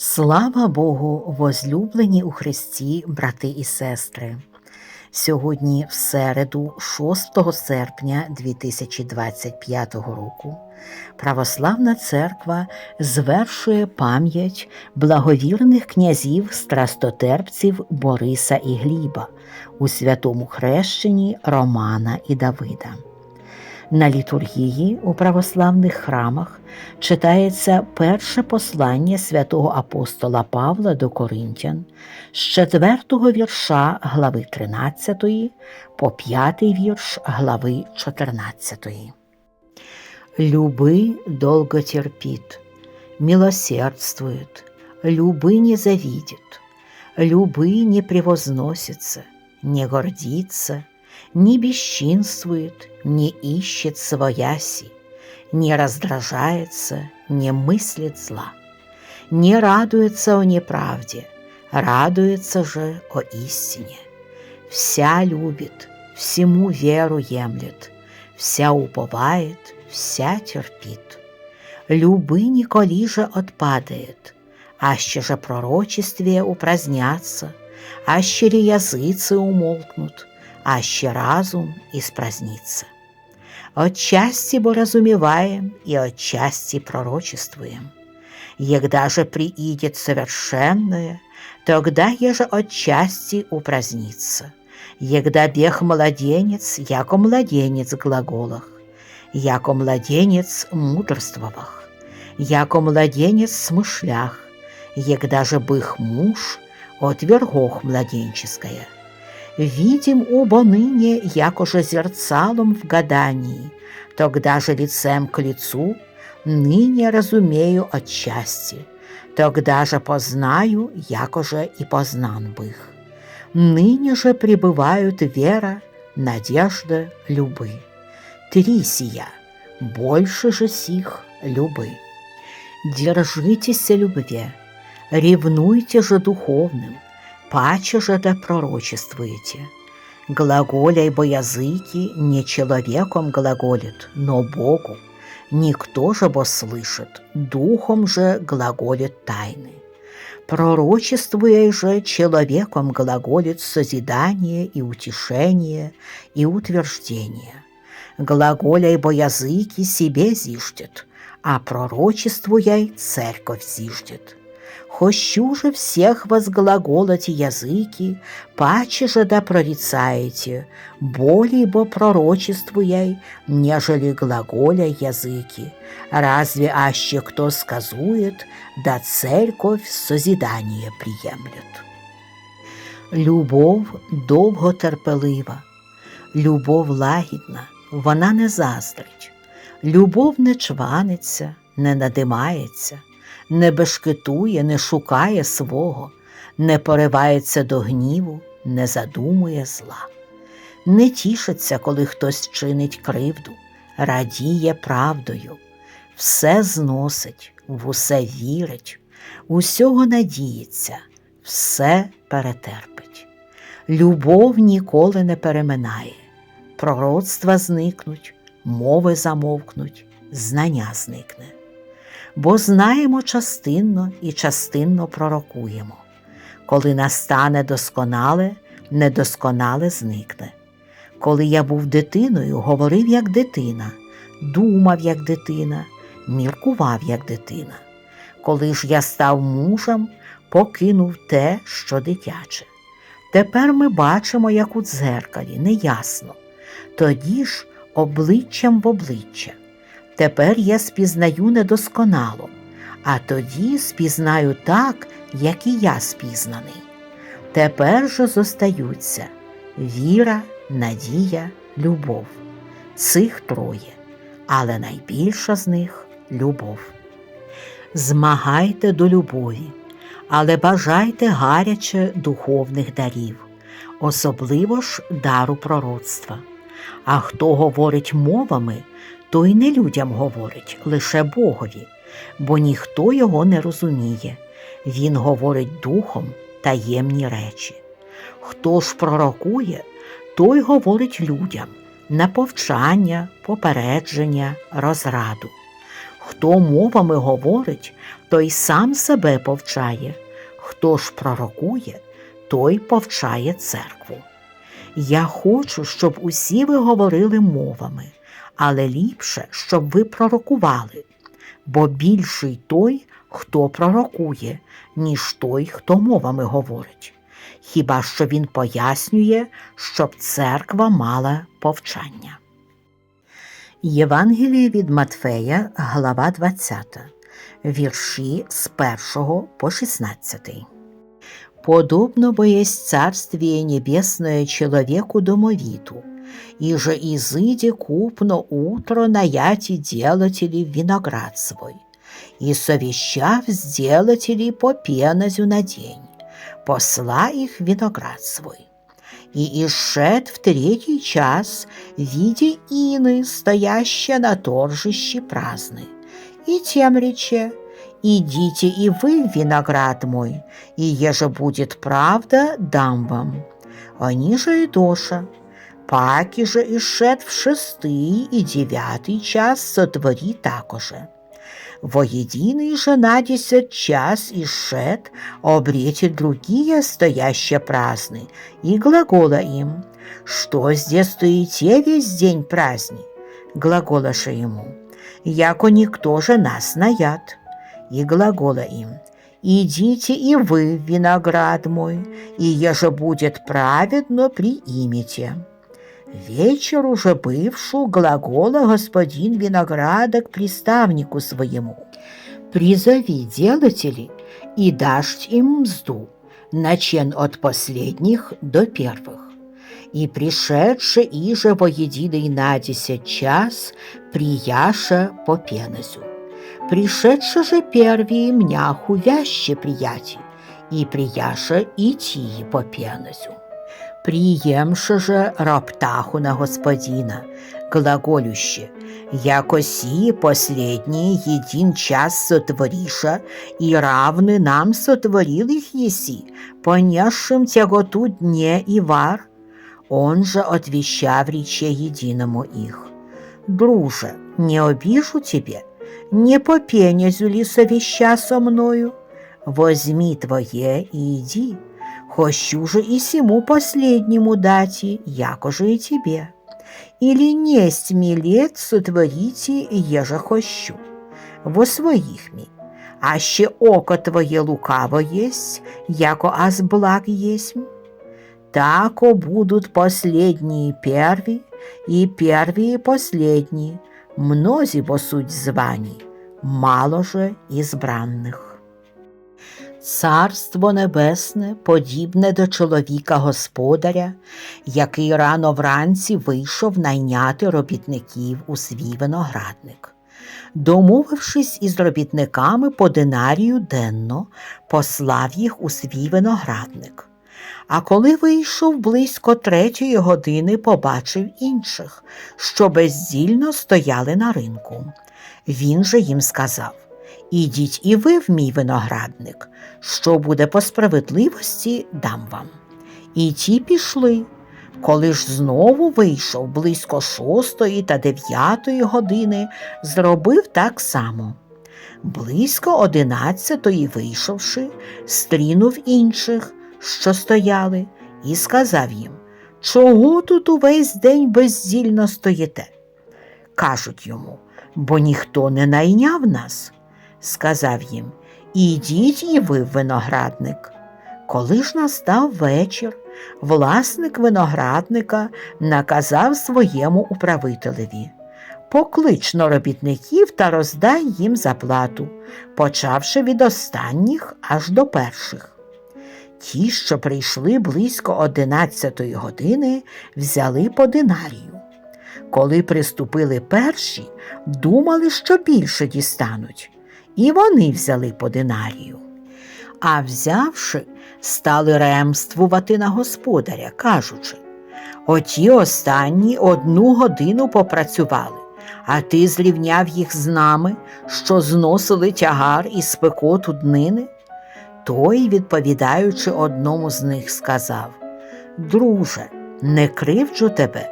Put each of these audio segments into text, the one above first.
Слава Богу, возлюблені у Христі, брати і сестри. Сьогодні, в середу, 6 серпня 2025 року, Православна Церква звершує пам'ять благовірних князів страстотерпців Бориса і Гліба у святому хрещенні Романа і Давида. На літургії у православних храмах читається перше послання святого апостола Павла до Коринтян з четвертого вірша глави 13 по п'ятий вірш глави 14. Любы долго терпит, милосердствует, любы не завидит, любы не превозносится, не гордится, не бесчинствует, не ищет свояси, не раздражается, не мыслит зла, не радуется о неправде, радуется же о истине. Вся любит, всему веру емлет, вся уповает, вся терпит. Любы николи же отпадает, аще же пророчестве упразднятся, аще языцы умолкнут, аще разум испразднится. Отчасти бо разумеваем и отчасти пророчествуем. Егда же приидет совершенное, тогда еже отчасти упразднится. Егда бег младенец, яко младенец глаголах, яко младенец мудрствовах, яко младенец смышлях, егда же бых муж от вергох младенческая. Видим оба ныне, якоже зерцалом в гадании, тогда же лицем к лицу, ныне разумею отчасти, тогда же познаю, якоже и познан бых. Ныне же пребывают вера, надежда, любы. Три сия, больше же сих любы. Держитесь любви, ревнуйте же духовным, паче же да пророчествуете. Глаголяй бо языки не человеком глаголит, но Богу. Никто же бо слышит, духом же глаголит тайны. Пророчествуя же человеком глаголит созидание и утешение и утверждение. Глаголяй бо языки себе зиждет, а пророчествуяй церковь зиждет. Хощу же всех возглаголать языки, паче же да прорицаете, более бо пророчествуяй, нежели глаголя языки. Разве аще кто сказует, да церковь созидание приемлет. Любов довготерпелива, любов лагідна, вона не заздрить, любов не чваниться, не надимається не бешкетує, не шукає свого, не поривається до гніву, не задумує зла, не тішиться, коли хтось чинить кривду, радіє правдою, все зносить, в усе вірить, усього надіється, все перетерпить. Любов ніколи не переминає, пророцтва зникнуть, мови замовкнуть, знання зникне бо знаємо частинно і частинно пророкуємо. Коли настане досконале, недосконале зникне. Коли я був дитиною, говорив як дитина, думав як дитина, міркував як дитина. Коли ж я став мужем, покинув те, що дитяче. Тепер ми бачимо, як у дзеркалі, неясно, тоді ж обличчям в обличчя. Тепер я спізнаю недосконало, а тоді спізнаю так, як і я спізнаний. Тепер же зостаються віра, надія, любов. Цих троє, але найбільша з них любов. Змагайте до любові, але бажайте гаряче духовних дарів, особливо ж дару пророцтва. А хто говорить мовами, той не людям говорить, лише Богові, бо ніхто його не розуміє. Він говорить духом таємні речі. Хто ж пророкує, той говорить людям на повчання, попередження, розраду. Хто мовами говорить, той сам себе повчає, хто ж пророкує, той повчає церкву. Я хочу, щоб усі ви говорили мовами, але ліпше, щоб ви пророкували, бо більший той, хто пророкує, ніж той, хто мовами говорить. Хіба що він пояснює, щоб церква мала повчання. Євангеліє від Матфея, глава 20, вірші з 1 по 16. Подобно бо есть Царствие Небесное человеку домовиту, и же изыди купно утро наяти делателей в виноград свой, и совещав сделателей по пенозю на день, посла их виноград свой. И ишед в третий час, видя ины, стоящие на торжище праздны, и тем рече, «Идите и вы виноград мой, и еже будет правда, дам вам». Они же и доша. Паки же ишед в шестий и девятый час сотвори такоже. Воединый же на десять час ишед обрети другие стоящие праздны, и глагола им, «Что здесь стоите весь день праздник?» Глаголаша ему, «Яко никто же нас наят» и глагола им, «Идите и вы виноград мой, и еже будет праведно, приимите». Вечер уже бывшу глагола господин винограда к приставнику своему. «Призови делателей и дашь им мзду, начен от последних до первых». И пришедше иже во единый на десять час прияша по пенозю. Пришедше же первые мняху вяще приятель, и прияша идти по пенозю. Приємше же роптаху на господина, глаголюще, яко сии последние един час сотвориша, и равны нам сотворил их еси, понесшим тяготу дне и вар. Он же отвещав рече единому их. Друже, не обижу тебе, не по пенязю ли совеща со мною? Возьми твое и иди, хочу же и сему последнему дати, якоже и тебе. Или несть ми лет сотворите, еже хочу, во своих ми. Аще око твоє лукаво есть, яко аз благ есть. Тако будут последние перві, и первые последние, мнози бо суть звані, мало же ізбранних. Царство Небесне подібне до чоловіка господаря, який рано вранці вийшов найняти робітників у свій виноградник. Домовившись із робітниками по динарію денно, послав їх у свій виноградник. А коли вийшов близько третьої години, побачив інших, що бездільно стояли на ринку. Він же їм сказав Ідіть і ви в мій виноградник, що буде по справедливості, дам вам. І ті пішли. Коли ж знову вийшов близько шостої та дев'ятої години, зробив так само. Близько одинадцятої вийшовши, стрінув інших, що стояли, і сказав їм Чого тут увесь день бездільно стоїте? Кажуть йому, бо ніхто не найняв нас. Сказав їм Ідіть і ви в виноградник. Коли ж настав вечір, власник виноградника наказав своєму управителеві Поклично робітників та роздай їм заплату, почавши від останніх аж до перших. Ті, що прийшли близько одинадцятої години, взяли по динарію. Коли приступили перші, думали, що більше дістануть, і вони взяли по динарію. А взявши, стали ремствувати на господаря, кажучи Оті останні одну годину попрацювали, а ти зрівняв їх з нами, що зносили тягар і спекоту днини. Той, відповідаючи одному з них, сказав Друже, не кривджу тебе,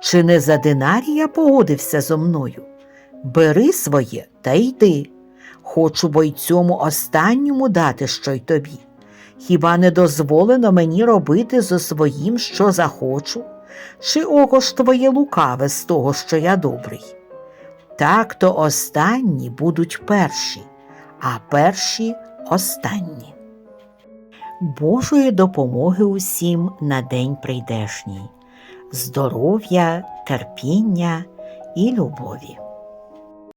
чи не за динарія погодився зо мною? Бери своє та йди. Хочу бо й цьому останньому дати що й тобі. Хіба не дозволено мені робити зо своїм, що захочу? Чи око ж твоє лукаве з того, що я добрий? Так то останні будуть перші, а перші останні. Божої допомоги усім на день прийдешній, здоров'я, терпіння і любові.